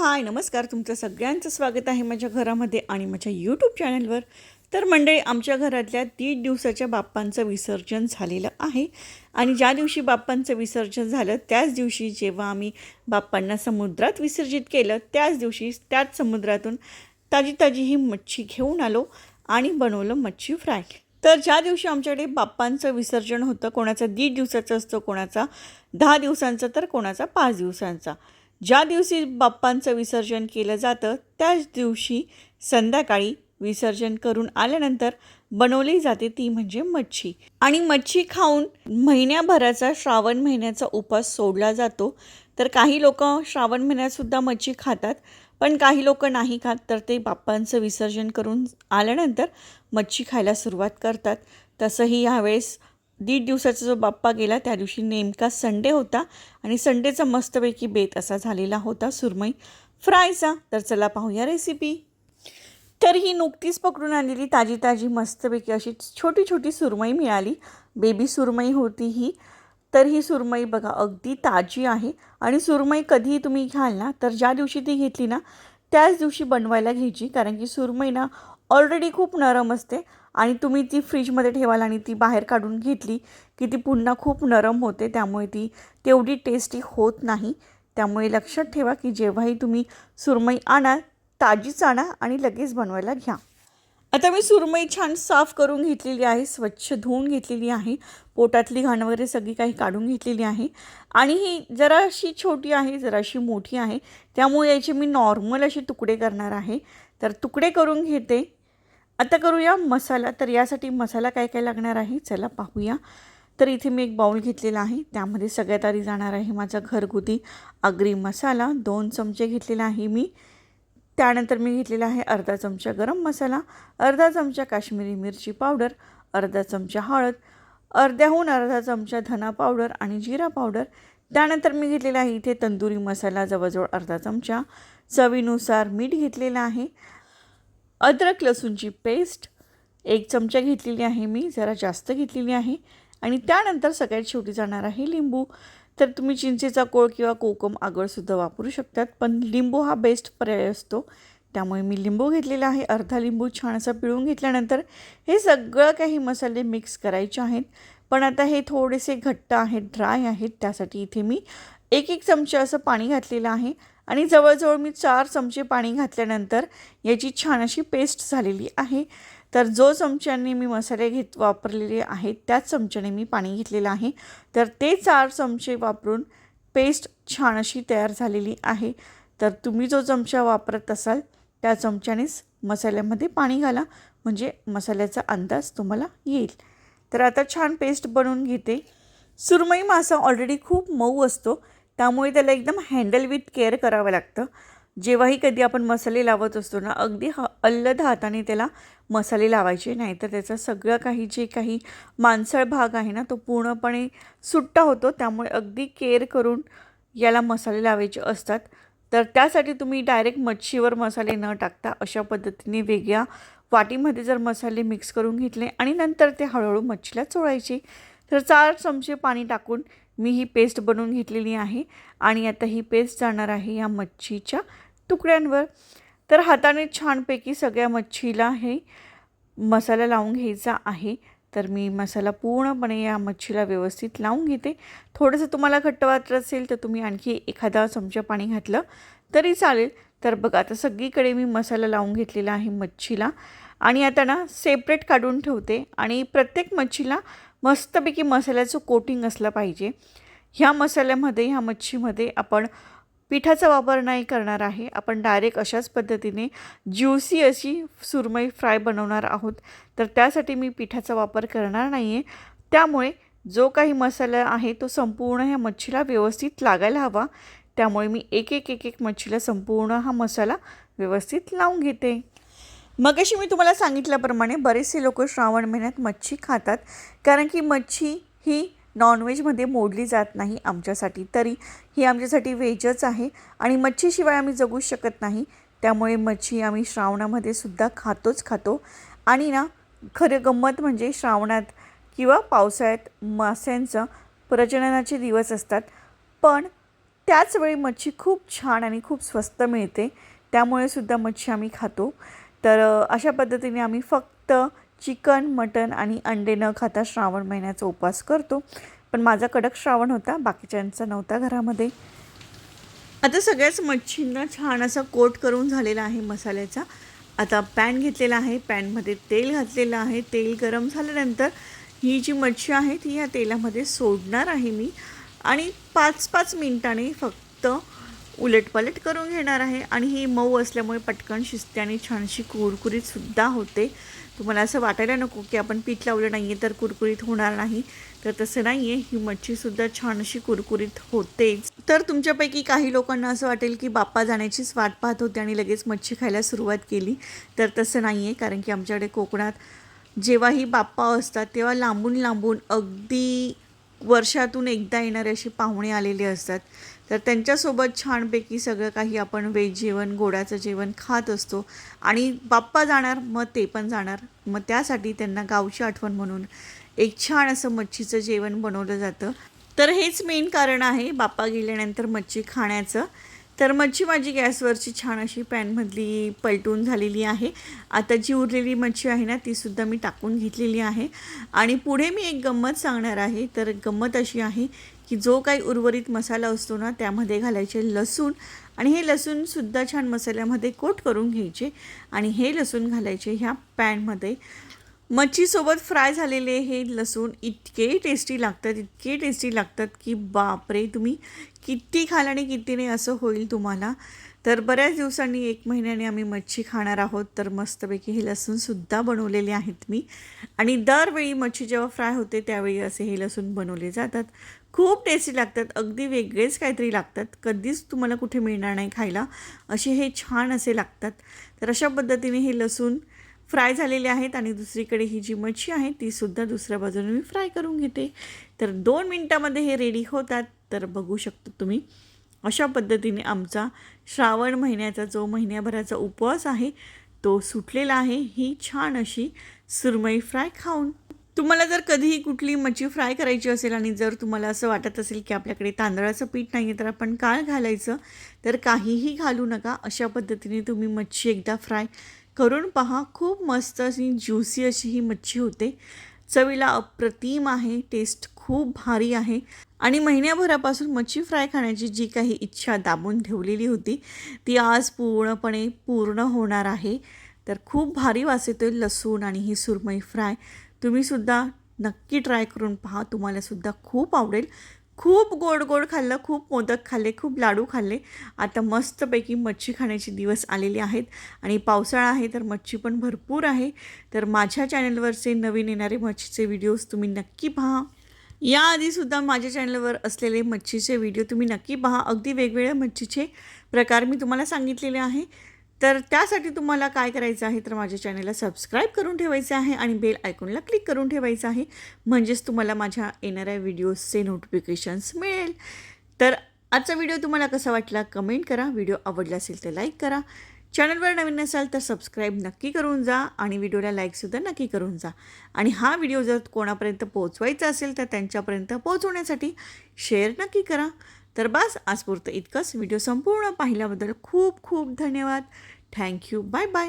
हाय नमस्कार. तुमचं सगळ्यांचं स्वागत आहे माझ्या घरामध्ये आणि माझ्या यूट्यूब चॅनलवर तर मंडळी आमच्या घरातल्या दीड दिवसाच्या बाप्पांचं विसर्जन झालेलं आहे. आणि ज्या दिवशी बाप्पांचं विसर्जन झालं त्याच दिवशी जेव्हा आम्ही बाप्पांना समुद्रात विसर्जित केलं त्याच दिवशी त्याच समुद्रातून ताजी ताजी ही मच्छी घेऊन आलो आणि बनवलं मच्छी फ्राय. तर ज्या दिवशी आमच्याकडे बाप्पांचं विसर्जन होतं कोणाचा दीड दिवसाचं असतं कोणाचा दहा दिवसांचा तर कोणाचा पाच दिवसांचा. ज्या दिवशी बाप्पांचं विसर्जन केलं जातं त्याच दिवशी संध्याकाळी विसर्जन करून आल्यानंतर बनवली जाते ती म्हणजे मच्छी. आणि मच्छी खाऊन महिन्याभराचा श्रावण महिन्याचा उपास सोडला जातो. तर काही लोक श्रावण महिन्यातसुद्धा मच्छी खातात पण काही लोक नाही खात तर ते बाप्पांचं विसर्जन करून आल्यानंतर मच्छी खायला सुरुवात करतात. तसंही यावेळेस दीड दिवसाचा जो बाप्पा गेला त्या दिवशी नेमका संडे होता आणि संडेचा मस्तपैकी बेत असा झालेला होता सुरमई. फ्रायचा? तर चला पाहूया रेसिपी तर ही नुकतीच पकडून आलेली ताजी ताजी मस्तपैकी अशी छोटी छोटी सुरमई मिळाली. बेबी सुरमई होती ही. तर ही सुरमई बघा अगदी ताजी आहे. आणि सुरमई कधीही तुम्ही घ्याल ना तर ज्या दिवशी ती घेतली ना त्याच दिवशी बनवायला घ्यायची. कारण की सुरमई ना ऑलरेडी खूप नरम असते. आणि तुम्ही ती फ्रीजमध्ये ठेवाल आणि ती बाहेर काढून घेतली की ती पुन्हा खूप नरम होते त्यामुळे ती तेवढी टेस्टी होत नाही. त्यामुळे लक्षात ठेवा की जेव्हाही तुम्ही सुरमई आणा ताजीच आणा आणि लगेच बनवायला घ्या. आता मी सुरमई छान साफ करून घेतलेली आहे स्वच्छ धुवून घेतलेली आहे. पोटातली घाण वगैरे सगळी काही काढून घेतलेली आहे. आणि ही जराशी छोटी आहे जराशी मोठी आहे. त्यामुळे याचे मी नॉर्मल असे तुकडे करणार आहे. तर तुकडे करून घेते. आता करूया मसाला. तर यासाठी मसाला काय काय लागणार आहे चला पाहूया. तर इथे मी एक बाऊल घेतलेला आहे. त्यामध्ये सगळ्यात आधी जाणार आहे माझा घरगुती आगरी मसाला. दोन चमचे घेतलेला आहे मी. त्यानंतर मी घेतलेला आहे अर्धा चमचा गरम मसाला अर्धा चमचा काश्मीरी मिरची पावडर अर्धा चमचा हळद अर्ध्याहून अर्धा चमचा धना पावडर आणि जिरा पावडर. त्यानंतर मी घेतलेला आहे इथे तंदुरी मसाला जवळजवळ अर्धा चमचा. चवीनुसार मीठ घेतलेलं आहे. अद्रक लसूणची पेस्ट एक चमचा घेतलेली आहे मी जरा जास्त घेतलेली आहे. आणि त्यानंतर सगळ्यात शेवटी जाणार आहे लिंबू. तर तुम्ही चिंचेचा कोळ किंवा कोकम आगळसुद्धा वापरू शकतात पण लिंबू हा बेस्ट पर्याय असतो. त्यामुळे मी लिंबू घेतलेला आहे. अर्धा लिंबू छान असा पिळून घेतल्यानंतर हे सगळं काही मसाले मिक्स करायचे आहेत. पण आता हे थोडेसे घट्ट आहेत ड्राय आहेत त्यासाठी इथे मी एक एक चमचा असं पाणी घातलेलं आहे. आणि जवळजवळ मी चार चमचे पाणी घातल्यानंतर याची छान अशी पेस्ट झालेली आहे. तर जो चमच्याने मी मसाले घेत वापरलेले आहेत त्याच चमच्याने मी पाणी घेतलेलं आहे. तर ते चार चमचे वापरून पेस्ट छान अशी तयार झालेली आहे. तर तुम्ही जो चमचा वापरत असाल त्या चमच्यानेच मसाल्यामध्ये पाणी घाला म्हणजे मसाल्याचा अंदाज तुम्हाला येईल. तर आता छान पेस्ट बनवून घेते. सुरमई मासा ऑलरेडी खूप मऊ असतो. त्यामुळे त्याला एकदम हँडल विथ केअर करावं लागतं. जेव्हाही कधी आपण मसाले लावत असतो ना अगदी ह अल्लद हाताने त्याला मसाले लावायचे. नाही तर त्याचा सगळं काही जे काही मांसळ भाग आहे ना तो पूर्णपणे सुट्टा होतो. त्यामुळे अगदी केअर करून याला मसाले लावायचे असतात. तर त्यासाठी तुम्ही डायरेक्ट मच्छीवर मसाले न टाकता अशा पद्धतीने वेगळ्या वाटीमध्ये जर मसाले मिक्स करून घेतले आणि नंतर ते हळूहळू मच्छीला चोळायचे. तर चार चमचे पाणी टाकून मी ही पेस्ट बनवून घेतलेली आहे आणि आता ही पेस्ट जाणार आहे या मच्छीच्या तुकड्यांवर. तर हाताने छानपैकी सगळ्या मच्छीला हे मसाला लावून घ्यायचा आहे. तर मी मसाला पूर्णपणे या मच्छीला व्यवस्थित लावून घेते. थोडंसं तुम्हाला घट्ट वाटत असेल तर तुम्ही आणखी एखादा चमचा पाणी घातलं तरी चालेल. तर बघा आता सगळीकडे मी मसाला लावून घेतलेला आहे मच्छीला. आणि आता ना सेपरेट काढून ठेवते. आणि प्रत्येक मच्छीला मस्तपैकी मसाल्याचं कोटिंग असलं पाहिजे. ह्या मसाल्यामध्ये ह्या मच्छीमध्ये आपण पिठाचा वापर नाही करणार आहे. आपण डायरेक्ट अशाच पद्धतीने ज्युसी अशी सुरमई फ्राय बनवणार आहोत. तर त्यासाठी मी पिठाचा वापर करणार नाही आहे त्यामुळे जो काही मसाला आहे तो संपूर्ण ह्या मच्छीला व्यवस्थित लागायला हवा. त्यामुळे मी एक एक एक एक मच्छीला संपूर्ण हा मसाला व्यवस्थित लावून घेते. मग अशी मी तुम्हाला सांगितल्याप्रमाणे बरेचसे लोक श्रावण महिन्यात मच्छी खातात कारण की मच्छी ही नॉनव्हेजमध्ये मोडली जात नाही आमच्यासाठी. तरी ही आमच्यासाठी व्हेजच आहे आणि मच्छीशिवाय आम्ही जगू शकत नाही. त्यामुळे मच्छी आम्ही श्रावणामध्ये सुद्धा खातोच खातो. आणि ना खरं गंमत म्हणजे श्रावणात किंवा पावसाळ्यात माशांचं प्रजननाचे दिवस असतात. पण त्याचवेळी मच्छी खूप छान आणि खूप स्वस्त मिळते. त्यामुळे सुद्धा मच्छी आम्ही खातो. तर अशा पद्धतीने आम्ही फक्त चिकन मटन आणि अंडे न खाता श्रावण महिन्याचा उपवास करतो. पण माझा कडक श्रावण होता बाकीच्यांचा नव्हता घरामध्ये. आता सगळ्याच मच्छींना छान असा कोट करून झालेला आहे मसाल्याचा. आता पॅन घेतलेला आहे पॅनमध्ये तेल घातलेलं आहे. तेल गरम झाल्यानंतर ही जी मच्छी आहे ती या तेलामध्ये सोडणार आहे मी. आणि पाच पाच मिनिटाने फक्त उलटपलट करून घेणार आहे आणि ही मऊ असल्यामुळे पटकन शिजते आणि छानशी कुरकुरीतसुद्धा होते. तुम्हाला असं वाटायला नको की आपण पीठ लावलं नाही आहे तर कुरकुरीत होणार नाही. तर तसं नाही आहे ही मच्छीसुद्धा छानशी कुरकुरीत होतेच. तर तुमच्यापैकी काही लोकांना असं वाटेल की बाप्पा जाण्याचीच वाट पाहत होते आणि लगेच मच्छी खायला सुरुवात केली. तर तसं नाही आहे कारण की आमच्याकडे कोकणात जेव्हाही बाप्पा असतात तेव्हा लांबून लांबून अगदी वर्षातून एकदा येणारे असे पाहुणे आलेले असतात. तर त्यांच्यासोबत छानपैकी सगळं काही आपण वेज जेवण गोडाचं जेवण खात असतो. आणि बाप्पा जाणार मग ते पण जाणार. मग त्यासाठी त्यांना गावची आठवण म्हणून एक छान असं मच्छीचं जेवण बनवलं जातं. तर हेच मेन कारण आहे बाप्पा गेल्यानंतर मच्छी खाण्याचं. तर मच्छी माझी गॅसवरची छान अशी पॅनमधली पलटून झालेली आहे. आता जी उरलेली मच्छी आहे ना तीसुद्धा मी टाकून घेतलेली आहे. आणि पुढे मी एक गंमत सांगणार आहे. तर गंमत अशी आहे की जो काही उर्वरित मसाला असतो ना त्यामध्ये घालायचे लसूण आणि हे लसूणसुद्धा छान मसाल्यामध्ये कोट करून घ्यायचे आणि हे लसूण घालायचे ह्या पॅनमध्ये. मच्छीसोबत फ्राय झालेले हे लसूण इतके टेस्टी लागतात इतके टेस्टी लागतात की बापरे तुम्ही किती खाल आणि किती नाही असं होईल तुम्हाला. तर बऱ्याच दिवसांनी एक महिन्याने आम्ही मच्छी खाणार आहोत तर मस्तपैकी हे लसूणसुद्धा बनवलेले आहेत मी. आणि दरवेळी मच्छी जेव्हा फ्राय होते त्यावेळी असे हे लसूण बनवले जातात. खूप टेस्टी लागतात. अगदी वेगळेच काहीतरी लागतात. कधीच तुम्हाला कुठे मिळणार नाही खायला. असे हे छान असे लागतात. तर अशा पद्धतीने हे लसूण फ्राय झालेले आहेत आणि दुसरीकडे ही जी मच्छी आहे तीसुद्धा दुसऱ्या बाजूने मी फ्राय करून घेते. तर दोन मिनटामध्ये हे रेडी होतात. तर बघू शकतो तुम्ही. अशा पद्धतीने आमचा श्रावण महिन्याचा जो महिन्याभराचा उपवास आहे तो सुटलेला आहे. ही छान अशी सुरमई फ्राय खाऊन. तुम्हाला जर कधीही कुठली मच्छी फ्राय करायची असेल आणि जर तुम्हाला असं वाटत असेल की आपल्याकडे तांदळाचं पीठ नाही आहे तर आपण काय घालायचं तर काहीही घालू नका. अशा पद्धतीने तुम्ही मच्छी एकदा फ्राय करून पहा. खूप मस्त अशी ज्युसी अशी ही मच्छी होते. चवीला अप्रतिम आहे. टेस्ट खूप भारी आहे. आणि महिन्याभरापासून मच्छी फ्राय खाण्याची जी काही इच्छा दाबून ठेवलेली होती ती आज पूर्णपणे पूर्ण होणार आहे. तर खूप भारी वास येतो लसूण आणि ही सुरमई फ्राय. तुम्हीसुद्धा नक्की ट्राय करून पहा. तुम्हालासुद्धा खूप आवडेल. खूप गोड गोड खाल्लं खूप मोदक खाल्ले खूप लाडू खाल्ले. आता मस्तपैकी मच्छी खाण्याचे दिवस आलेले आहेत आणि पावसाळा आहे तर मच्छी पण भरपूर आहे. तर माझ्या चॅनलवरचे नवीन येणारे मच्छीचे व्हिडिओज तुम्ही नक्की पहा. याआधीसुद्धा माझ्या चॅनलवर असलेले मच्छीचे व्हिडिओ तुम्ही नक्की पहा. अगदी वेगवेगळ्या मच्छीचे प्रकार मी तुम्हाला सांगितलेले आहे. तर त्यासाठी तुम्हाला काय करायचं आहे तर माझ्या चॅनलला सबस्क्राईब करून ठेवायचं आहे आणि बेल आयकॉनला क्लिक करून ठेवायचं आहे. म्हणजेच तुम्हाला माझ्या येणाऱ्या व्हिडिओजचे नोटिफिकेशन्स मिळेल. तर आजचा व्हिडिओ तुम्हाला कसा वाटला कमेंट करा. व्हिडिओ आवडला असेल तर लाईक करा. चॅनलवर नवीन असाल तर सबस्क्राईब नक्की करून जा आणि व्हिडिओला लाईकसुद्धा नक्की करून जा. आणि हा व्हिडिओ जर कोणापर्यंत पोहोचवायचा असेल तर त्यांच्यापर्यंत पोहोचवण्यासाठी शेअर नक्की करा. तर बस आजपुरतं इतकंच. व्हिडिओ संपूर्ण पाहिल्याबद्दल खूप खूप धन्यवाद. Thank you bye bye